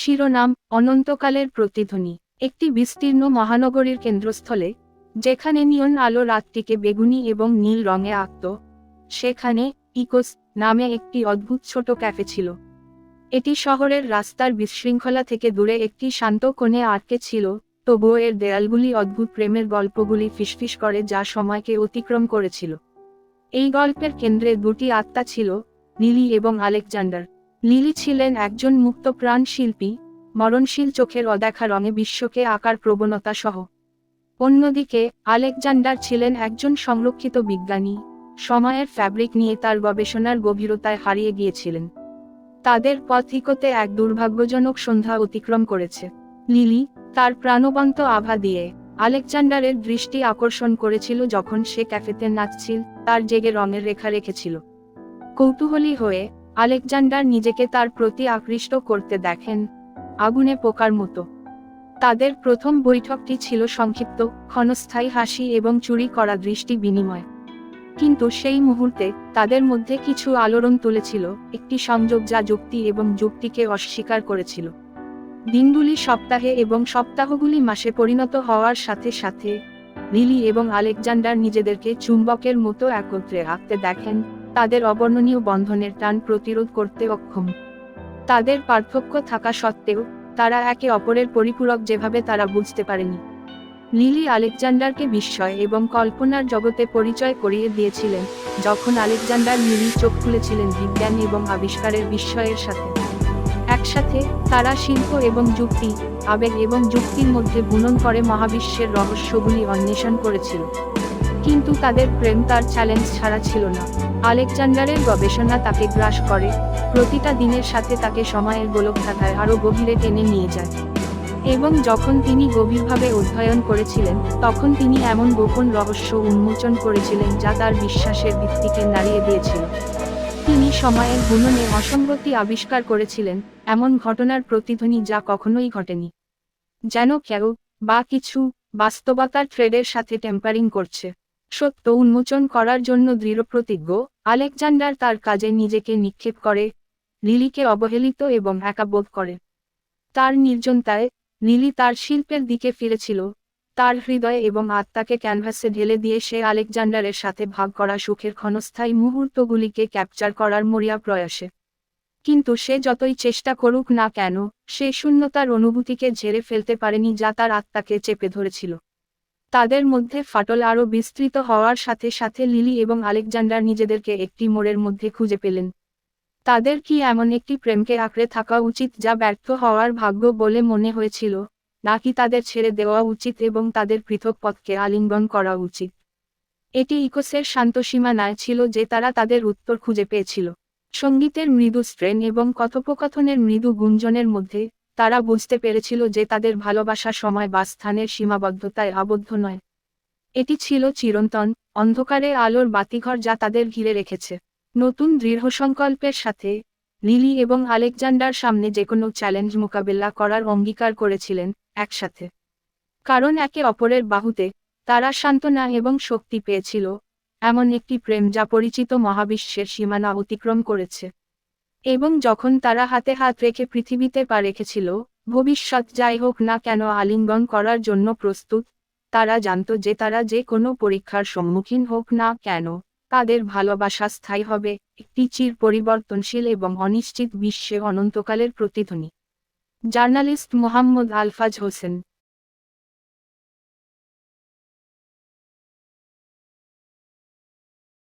শিরোনাম, অনন্তকালের প্রতিধ্বনি, একটি বিস্তীর্ণ মহানগরীর কেন্দ্রস্থলে, যেখানে নিয়ন আলো রাতটিকে বেগুনি এবং নীল রঙে আঁকত। সেখানে, ইকোস, নামে একটি অদ্ভুত ছোট ক্যাফে ছিল। এটি শহরের রাস্তার বিশৃঙ্খলা থেকে দূরে একটি শান্ত কোণে আটকে ছিল, তবুও এর দেয়ালগুলি অদ্ভুত প্রেমের গল্পগুলি ফিসফিস করে যা সময়কে অতিক্রম করেছিল। এই গল্পের কেন্দ্রে দুটি আত্মা ছিল নীলি এবং আলেকজান্ডার। লিলি ছিলেন একজন মুক্তপ্রাণ শিল্পী মরণশীল চোখের অদেখা রঙে বিশ্বকে আকার প্রবণতা সহ। অন্যদিকে, আলেকজান্ডার ছিলেন একজন সংরক্ষিত বিজ্ঞানী, সময়ের ফ্যাব্রিক নিয়ে তার গবেষণার গভীরতায় হারিয়ে গিয়েছিলেন। তাদের পথিকতে এক দুর্ভাগ্যজনক সন্ধ্যা অতিক্রম করেছে। লিলি তার প্রাণবন্ত আভা দিয়ে আলেকজান্ডারের দৃষ্টি আকর্ষণ করেছিল যখন সে ক্যাফেতে নাচছিল, তার জেগে রঙের রেখা রেখেছিল। কৌতূহলী হয়ে আলেকজান্ডার নিজেকে তার প্রতি আকৃষ্ট করতে দেখেন, আগুনে পোকার মতো। তাদের প্রথম বৈঠকটি ছিল সংক্ষিপ্ত, ক্ষণস্থায়ী হাসি এবং চুরি করা দৃষ্টি বিনিময়। কিন্তু সেই মুহূর্তে তাদের মধ্যে কিছু আলোড়ন তুলেছিল, একটি সংযোগ যা যুক্তি এবং যুক্তিকে অস্বীকার করেছিল। দিনগুলি সপ্তাহে এবং সপ্তাহগুলি মাসে পরিণত হওয়ার সাথে সাথে, লিলি এবং আলেকজান্ডার নিজেদেরকে চুম্বকের মতো একত্রে আঁকতে দেখেন তাদের অবর্ণনীয় বন্ধনের টান প্রতিরোধ করতে অক্ষম। তাদের পার্থক্য থাকা সত্ত্বেও, তারা একে অপরের পরিপূরক যেভাবে তারা বুঝতে পারেনি। লিলি আলেকজান্ডারকে বিস্ময় এবং কল্পনার জগতে পরিচয় করিয়ে দিয়েছিলেন, যখন আলেকজান্ডার লিলি চোখ খুলেছিলেন বিজ্ঞান এবং আবিষ্কারের বিস্ময়ের সাথে। একসাথে, তারা শিল্প এবং যুক্তি, আবেগ এবং যুক্তির মধ্যে বুনন করে মহাবিশ্বের রহস্যগুলি অন্বেষণ করেছিল। কিন্তু তাদের প্রেম তার চ্যালেঞ্জ ছাড়া ছিল না। আলেকজান্ডারের গবেষণা তাকে গ্রাস করে, প্রতিটা দিনের সাথে তাকে সময়ের গোলক গোলকধাঁধায় আরও গভীরে টেনে নিয়ে যায়। এবং যখন তিনি গভীরভাবে অধ্যয়ন করেছিলেন, তখন তিনি এমন গোপন রহস্য উন্মোচন করেছিলেন যা তার বিশ্বাসের ভিত্তিকে নাড়িয়ে দিয়েছিল। তিনি সময়ের গুণনে অসঙ্গতি আবিষ্কার করেছিলেন, এমন ঘটনার প্রতিধ্বনি যা কখনোই ঘটেনি। যেন কেউ বা কিছু বাস্তবতার থ্রেডের সাথে টেম্পারিং করছে। সত্য উন্মোচন করার জন্য দৃঢ়প্রতিজ্ঞ আলেকজান্ডার তার কাজে নিজেকে নিক্ষেপ করে, লিলিকে অবহেলিত এবং একাবোধ করে। তার নির্জনতায়, লিলি তার শিল্পের দিকে ফিরেছিল। তার হৃদয় এবং আত্মাকে ক্যানভাসে ঢেলে দিয়ে সে আলেকজান্ডারের সাথে ভাগ করা সুখের ক্ষণস্থায়ী মুহূর্তগুলিকে ক্যাপচার করার মরিয়া প্রয়াসে। কিন্তু সে যতই চেষ্টা করুক না কেন, সে শূন্যতার অনুভূতিকে ঝেড়ে ফেলতে পারেনি যা তার আত্মাকে চেপে ধরেছিল। তাদের মধ্যে ফাটল আরও বিস্তৃত হওয়ার সাথে সাথে লিলি এবং আলেকজান্ডার নিজেদেরকে একটি মোড়ের মধ্যে খুঁজে পেলেন। তাদের কি এমন একটি প্রেমকে আঁকড়ে থাকা উচিত যা ব্যর্থ হওয়ার ভাগ্য বলে মনে হয়েছিল, নাকি তাদের ছেড়ে দেওয়া উচিত এবং তাদের পৃথক পথকে আলিঙ্গন করা উচিত? এটি ইকোসের শান্ত সীমানায় ছিল যে তারা তাদের উত্তর খুঁজে পেয়েছিল। সঙ্গীতের মৃদু স্ট্রেন এবং কথোপকথনের মৃদু গুঞ্জনের মধ্যে তারা বুঝতে পেরেছিল যে তাদের ভালোবাসা সময় বা স্থানের সীমাবদ্ধতায় আবদ্ধ নয়। এটি ছিল চিরন্তন, অন্ধকারে আলোর বাতিঘর যা তাদের ঘিরে রেখেছে। নতুন দৃঢ় সংকল্পের সাথে, লিলি এবং আলেকজান্ডার সামনে যে কোনো চ্যালেঞ্জ মোকাবেলা করার অঙ্গীকার করেছিলেন একসাথে। কারণ একে অপরের বাহুতে তারা সান্ত্বনা এবং শক্তি পেয়েছিল, এমন একটি প্রেম যা পরিচিত মহাবিশ্বের সীমানা অতিক্রম করেছে। এবং যখন তারা হাতে হাত রেখে পৃথিবীতে পা রেখেছিল, ভবিষ্যৎ যাই হোক না কেন আলিঙ্গন করার জন্য প্রস্তুত, তারা জানত যে তারা যে কোনো পরীক্ষার সম্মুখীন হোক না কেন, তাদের ভালোবাসা স্থায়ী হবে, একটি চির পরিবর্তনশীল এবং অনিশ্চিত বিশ্বে অনন্তকালের প্রতিধ্বনি। জার্নালিস্ট মোহাম্মদ আলফাজ হোসেন